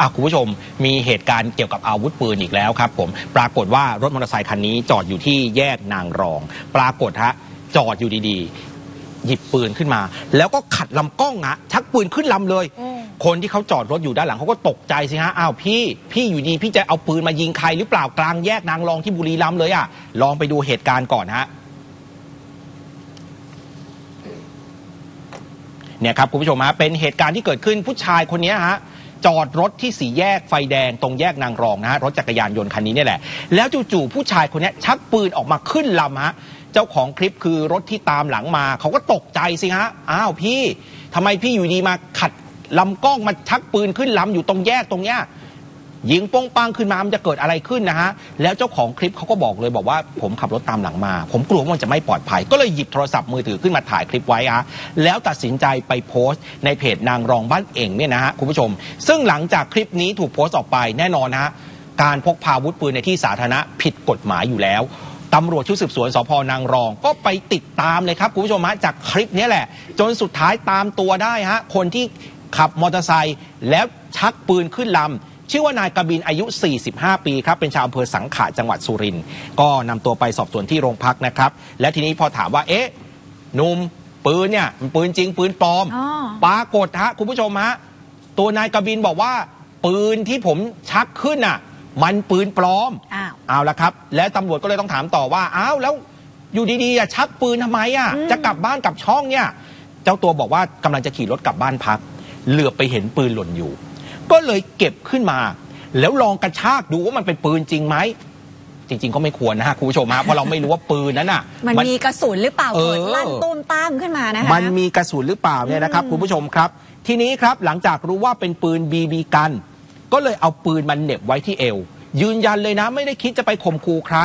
อะคุณผู้ชมมีเหตุการณ์เกี่ยวกับอาวุธปืนอีกแล้วครับผมปรากฏว่ารถมอเตอร์ไซคันนี้จอดอยู่ที่แยกนางรอง ปรากฏฮะจอดอยู่ดีๆ หยิบปืนขึ้นมา แล้วก็ขัดลำกล้องอะชักปืนขึ้นลำเลย คนที่เขาจอดรถอยู่ด้านหลังเขาก็ตกใจสิฮะอ้าวพี่ พี่อยู่ดีพี่จะเอาปืนมายิงใครหรือเปล่ากลางแยกนางรองที่บุรีรัมย์เลยอะลองไปดูเหตุการณ์ก่อนฮะเนี่ยครับคุณผู้ชมฮะเป็นเหตุการณ์ที่เกิดขึ้นผู้ชายคนนี้ฮะ จอดรถที่สี่แยกไฟแดงตรงแยกนางรองนะฮะรถจักรยานยนต์คันนี้เนี่ยแหละ แล้วจู่ๆผู้ชายคนนี้ชักปืนออกมาขึ้นลำฮะเจ้าของคลิปคือรถที่ตามหลังมา เขาก็ตกใจสิฮะอ้าวพี่ทำไมพี่อยู่ดีมาขัดลำกล้องมาชักปืนขึ้นลำอยู่ตรงแยกตรงเนี้ย ยิงโป้งปังขึ้นมามันจะเกิดอะไรขึ้นนะฮะแล้วเจ้าของคลิปเขาก็บอกเลยบอกว่าผมขับรถตามหลังมา ผมกลัวว่ามันจะไม่ปลอดภัย ก็เลยหยิบโทรศัพท์มือถือขึ้นมาถ่ายคลิปไว้ฮะแล้วตัดสินใจไปโพสต์ในเพจนางรองบ้านเองเนี่ยนะฮะคุณผู้ชม ซึ่งหลังจากคลิปนี้ถูกโพสต์ออกไปแน่นอนนะฮะการพกพาอาวุธปืนในที่สาธารณะผิดกฎหมายอยู่แล้วตำรวจชุดสืบสวนสพนางรอง ก็ไปติดตามเลยครับคุณผู้ชมฮะจากคลิปนี้แหละ จนสุดท้ายตามตัวได้ฮะคนที่ขับมอเตอร์ไซค์แล้วชักปืนขึ้นลำ ชื่อว่านายกบินอายุ 45 ปีครับเป็นชาวอำเภอสังขะจังหวัดสุรินทร์ก็นำตัวไปสอบสวนที่โรงพักนะครับ และทีนี้พอถามว่าเอ๊ะหนุ่มปืนเนี่ยมันปืนจริงปืนปลอม อ๋อ ปรากฏฮะคุณผู้ชมฮะตัวนายกบินบอกว่า ปืนที่ผมชักขึ้นน่ะ มันปืนปลอม อ้าว เอาละครับ แล้วตำรวจก็เลยต้องถามต่อว่า อ้าวแล้วอยู่ดีๆอะชักปืนทำไมอะ อืม จะกลับบ้านกลับช่องเนี่ย เจ้าตัวบอกว่ากำลังจะขี่รถกลับบ้านพัก เหลือบไปเห็นปืนหล่นอยู่ ก็เลยเก็บขึ้นมา แล้วลองกระชากดูว่ามันเป็นปืนจริงไหมจริง ๆ ก็ไม่ควรนะฮะคุณผู้ชมฮะเพราะเราไม่รู้ว่าปืนนั้นอะ มันมีกระสุนหรือเปล่าเออเกิดลั่นตุ้มตามขึ้นมานะคะมันมีกระสุนหรือเปล่าเนี่ยนะครับอืมคุณผู้ชมครับ ทีนี้ครับหลังจากรู้ว่าเป็นปืนบีบีกัน ก็เลยเอาปืนมันเหน็บไว้ที่เอว ยืนยันเลยนะ ไม่ได้คิดจะไปข่มขู่ใคร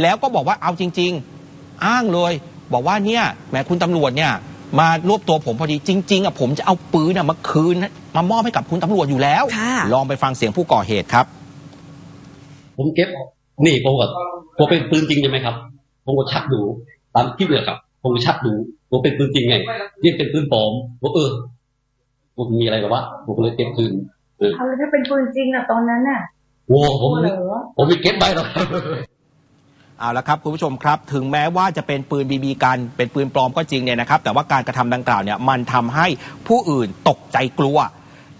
แล้วก็บอกว่าเอาจริง ๆ อ้างเลย บอกว่าเนี่ยแหมคุณตำรวจเนี่ยมารวบตัวผมพอดีจริง ๆอะผมจะเอาปืนอะมาคืน มามอบให้กับคุณตำรวจอยู่แล้วค่ะลองไปฟังเสียงผู้ก่อเหตุครับ ผมเก็บนี่ผมก็ผมเป็นปืนจริงใช่ไหมครับผมก็ชักดูตามคลิปเลยครับผมก็ชักดูผมเป็นปืนจริงไงนี่เป็นปืนปลอมผมเออผมมีอะไรหรอวะผมก็เลยเก็บคืนเออเอาแล้วถ้าเป็นปืนจริงอะตอนนั้นน่ะโว้ผมเหรอผมไม่เก็บไปหรอกเอาละครับคุณผู้ชมครับ ถึงแม้ว่าจะเป็นปืนบีบีกันเป็นปืนปลอมก็จริงเนี่ยนะครับ แต่ว่าการกระทำดังกล่าวเนี่ยมันทำให้ผู้อื่นตกใจกลัว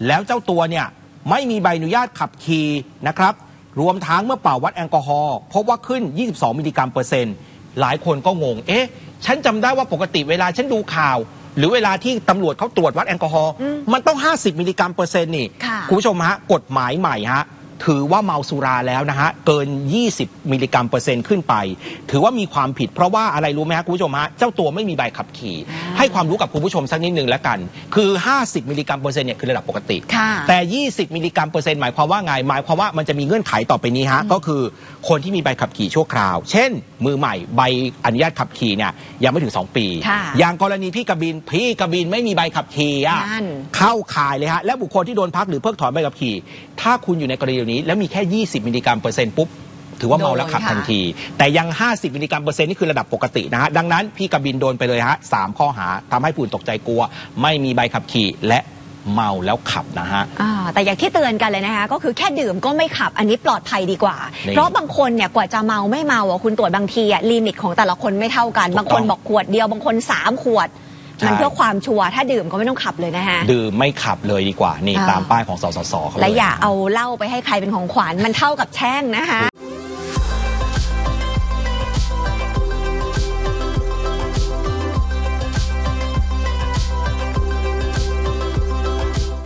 แล้วเจ้าตัวเนี่ยไม่มีใบอนุญาตขับขี่นะครับ รวมทั้งเมื่อเป่าวัดแอลกอฮอล์พบว่าขึ้น 22 มิลลิกรัมเปอร์เซ็นต์ หลายคนก็งง เอ๊ะ ฉันจำได้ว่าปกติเวลาฉันดูข่าว หรือเวลาที่ตำรวจเขาตรวจวัดแอลกอฮอล์อืมมันต้อง 50 มิลลิกรัมเปอร์เซ็นต์นี่ค่ะณผู้ชมฮะกฎหมายใหม่ฮะถือว่าเมาสุราแล้วนะฮะ เกิน 20 มิลลิกรัมเปอร์เซ็นต์ขึ้นไป ถือว่ามีความผิดเพราะว่าอะไรรู้ไหมฮะคุณผู้ชมฮะ เจ้าตัวไม่มีใบขับขี่อ่าให้ความรู้กับคุณผู้ชมสักนิดหนึ่งแล้วกัน คือ 50 มิลลิกรัมเปอร์เซ็นต์เนี่ยคือระดับปกติ ค่ะ แต่ 20 มิลลิกรัมเปอร์เซ็นต์หมายความว่าไงหมายความว่ามันจะมีเงื่อนไขต่อไปนี้ฮะก็คือคนที่มีใบขับขี่ชั่วคราว เช่น มือใหม่ใบอนุญาตขับขี่เนี่ยยังไม่ถึง 2 ปี ค่ะอย่างกรณีพี่กบินพี่กบินไม่มีใบขับขี่อะนั่น เข้าข่ายเลยฮะและบุคคลที่โดนพักหรือเพิกถอนใบขับขี่ ถ้าคุณอยู่ในกรณีนี้ แล้วมีแค่ 20 มิลลิกรัมเปอร์เซ็นต์ปุ๊บ ถือว่าเมาแล้วขับโดนค่ะทันที แต่ยัง 50มิลลิกรัมเปอร์เซ็นต์นี่คือระดับปกตินะฮะดังนั้นพี่กบินโดนไปเลยฮะสามข้อหาทำให้ผู้อื่นตกใจกลัว ไม่มีใบขับขี่และเมาแล้วขับนะฮะอ่าแต่อย่างที่เตือนกันเลยนะคะ ก็คือแค่ดื่มก็ไม่ขับอันนี้ปลอดภัยดีกว่านี่เพราะบางคนเนี่ยกว่าจะเมาไม่เมาอะคุณตรวจบางทีอะลิมิตของแต่ละคนไม่เท่ากันถูกต้องบางคนบอกขวดเดียวบางคนสามขวดใช่มันเพื่อความชัวร์ถ้าดื่มก็ไม่ต้องขับเลยนะคะดื่มไม่ขับเลยดีกว่า นี่อ่าตามป้ายของสสสเขาเลยและอย่าเอาเหล้าไปให้ใครเป็นของขวัญมันเท่ากับแช่งนะคะ